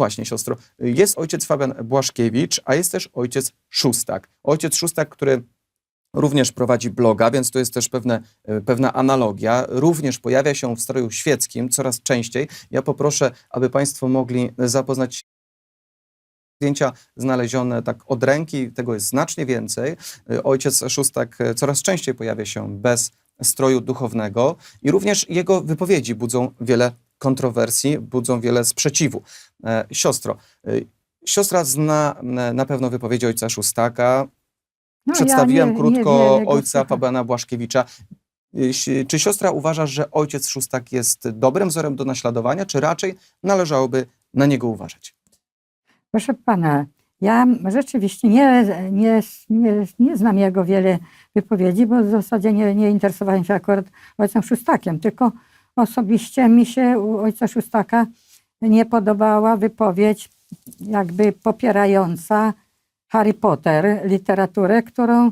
właśnie, siostro, jest ojciec Fabian Błaszkiewicz, a jest też ojciec Szóstak. Ojciec Szóstak, który również prowadzi bloga, więc to jest też pewne, e, pewna analogia. Również pojawia się w stroju świeckim coraz częściej. Ja poproszę, aby Państwo mogli zapoznać się zdjęcia znalezione tak od ręki, tego jest znacznie więcej. Y, Ojciec Szóstak y, coraz częściej pojawia się bez stroju duchownego i również jego wypowiedzi budzą wiele kontrowersji, budzą wiele sprzeciwu. E, Siostro, y, siostra zna m, na pewno wypowiedzi ojca Szóstaka. No, Przedstawiłem ja nie- krótko niewiele go ojca. Fabiana Błaszkiewicza. Czy siostra uważa, że ojciec Szóstak jest dobrym wzorem do naśladowania, czy raczej należałoby na niego uważać? Proszę pana, ja rzeczywiście nie, nie, nie, nie znam jego wiele wypowiedzi, bo w zasadzie nie, nie interesowałem się akurat ojcem Szóstakiem, tylko osobiście mi się u ojca Szóstaka nie podobała wypowiedź jakby popierająca Harry Potter, literaturę, którą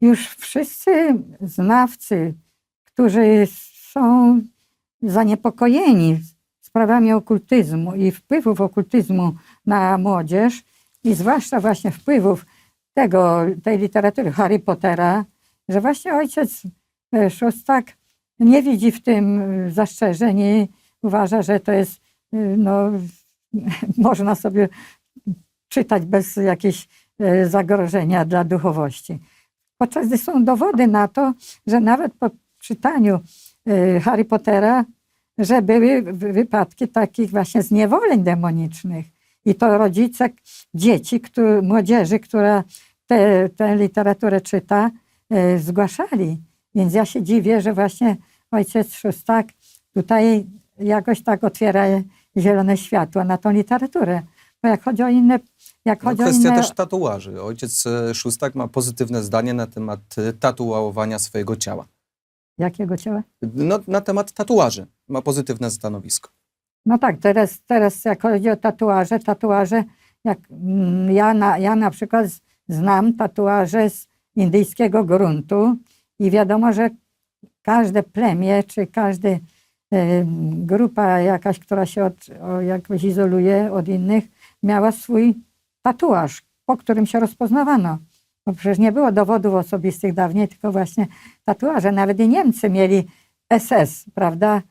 już wszyscy znawcy, którzy są zaniepokojeni sprawami okultyzmu i wpływów okultyzmu na młodzież i zwłaszcza właśnie wpływów tego, tej literatury Harry Pottera, że właśnie ojciec e, Szóstak nie widzi w tym e, zastrzeżeń i uważa, że to jest, e, no, można sobie czytać bez jakiegoś e, zagrożenia dla duchowości. Podczas gdy są dowody na to, że nawet po czytaniu Harry Pottera, że były wy- wypadki takich właśnie zniewoleń demonicznych. I to rodzice dzieci, którzy, młodzieży, która tę literaturę czyta, zgłaszali. Więc ja się dziwię, że właśnie ojciec Szóstak tutaj jakoś tak otwiera zielone światło na tą literaturę. Bo jak chodzi o inne... Jak No, kwestia inne też tatuaży. Ojciec e, Szóstak ma pozytywne zdanie na temat e, tatuowania swojego ciała. jakiego ciała? No, na temat tatuaży ma pozytywne stanowisko. No tak, teraz, teraz jak chodzi o tatuaże, tatuaże, jak mm, ja na, ja na przykład znam tatuaże z indyjskiego gruntu i wiadomo, że każde plemię, czy każda grupa jakaś, która się od, o, jakoś izoluje od innych, miała swój tatuaż, po którym się rozpoznawano. Bo przecież nie było dowodów osobistych dawniej, tylko właśnie tatuaże. Nawet i Niemcy mieli SS, prawda?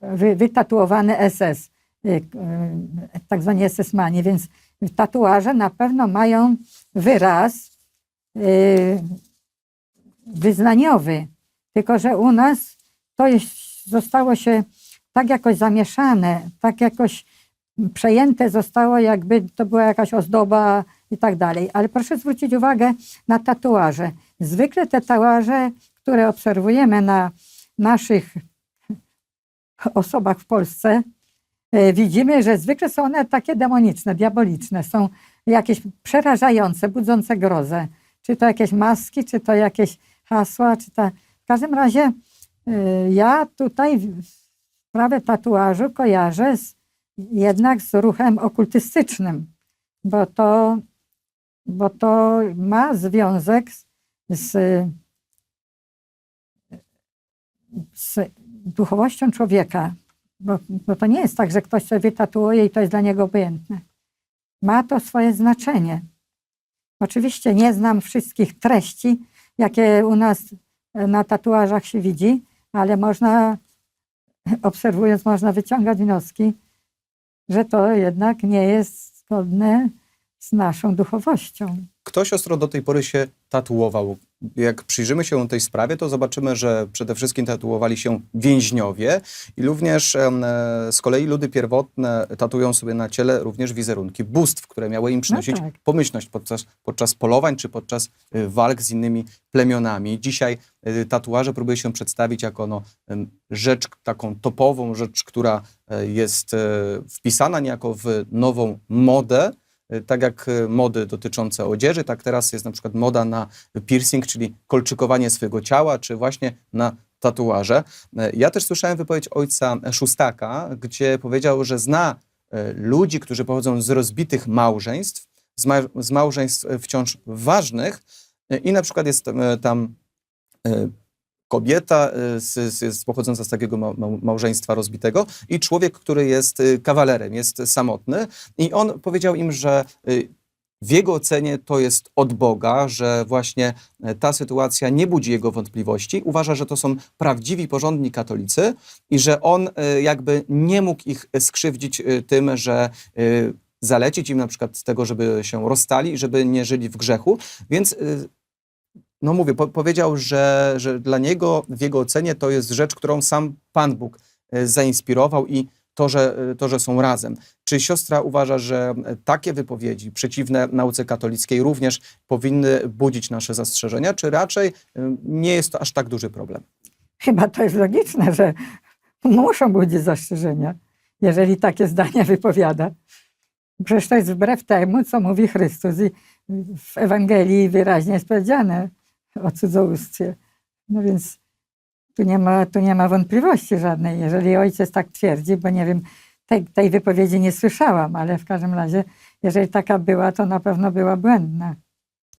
wy, wytatuowany SS, y, y, tak zwani SS-mani, więc tatuaże na pewno mają wyraz y, wyznaniowy, tylko że u nas to jest, zostało się tak jakoś zamieszane, tak jakoś przejęte zostało, jakby to była jakaś ozdoba i tak dalej. Ale proszę zwrócić uwagę na tatuaże. Zwykle te tatuaże, które obserwujemy na naszych osobach w Polsce, e, widzimy, że zwykle są one takie demoniczne, diaboliczne, są jakieś przerażające, budzące grozę. Czy to jakieś maski, czy to jakieś hasła, czy to... W każdym razie e, ja tutaj sprawę tatuażu kojarzę z, jednak z ruchem okultystycznym, bo to, bo to ma związek z, z, z duchowością człowieka, bo, bo to nie jest tak, że ktoś sobie wytatuuje i to jest dla niego obojętne. Ma to swoje znaczenie. Oczywiście nie znam wszystkich treści, jakie u nas na tatuażach się widzi, ale można, obserwując, można wyciągać wnioski, że to jednak nie jest zgodne z naszą duchowością. Kto siostro do tej pory się tatuował? Jak przyjrzymy się tej sprawie, to zobaczymy, że przede wszystkim tatuowali się więźniowie i również e, z kolei ludy pierwotne tatują sobie na ciele również wizerunki bóstw, które miały im przynosić tak. pomyślność podczas, podczas polowań czy podczas y, walk z innymi plemionami. Dzisiaj y, tatuaże próbuje się przedstawić jako no, rzecz taką topową, rzecz, która e, jest e, wpisana niejako w nową modę. Y, Tak jak y, mody dotyczące odzieży, tak teraz jest na przykład moda na piercing, czyli kolczykowanie swojego ciała, czy właśnie na tatuaże. E, Ja też słyszałem wypowiedź ojca Szóstaka, gdzie powiedział, że zna e, ludzi, którzy pochodzą z rozbitych małżeństw, z, ma z małżeństw e, wciąż ważnych e, i na przykład jest e, tam e, kobieta y, z, z, pochodząca z takiego ma, ma, małżeństwa rozbitego i człowiek, który jest y, kawalerem, jest samotny. I on powiedział im, że y, w jego ocenie to jest od Boga, że właśnie e, ta sytuacja nie budzi jego wątpliwości. Uważa, że to są prawdziwi, porządni katolicy i że on e, jakby nie mógł ich skrzywdzić e, tym, że zalecić im na przykład tego, żeby się rozstali żeby nie żyli w grzechu. Więc no mówię, po, powiedział, że, że dla niego w jego ocenie to jest rzecz, którą sam Pan Bóg e, zainspirował i to, że, e, to, że są razem. Czy siostra uważa, że takie wypowiedzi przeciwne nauce katolickiej również powinny budzić nasze zastrzeżenia, czy raczej e, nie jest to aż tak duży problem? Chyba to jest logiczne, że muszą budzić zastrzeżenia, jeżeli takie zdania wypowiada. Przecież to jest wbrew temu, co mówi Chrystus. I w Ewangelii wyraźnie jest powiedziane o cudzołóstwie. No więc tu nie ma, tu nie ma wątpliwości żadnej. Jeżeli ojciec tak twierdzi, bo nie wiem, tej, tej wypowiedzi nie słyszałam, ale w każdym razie, jeżeli taka była, to na pewno była błędna.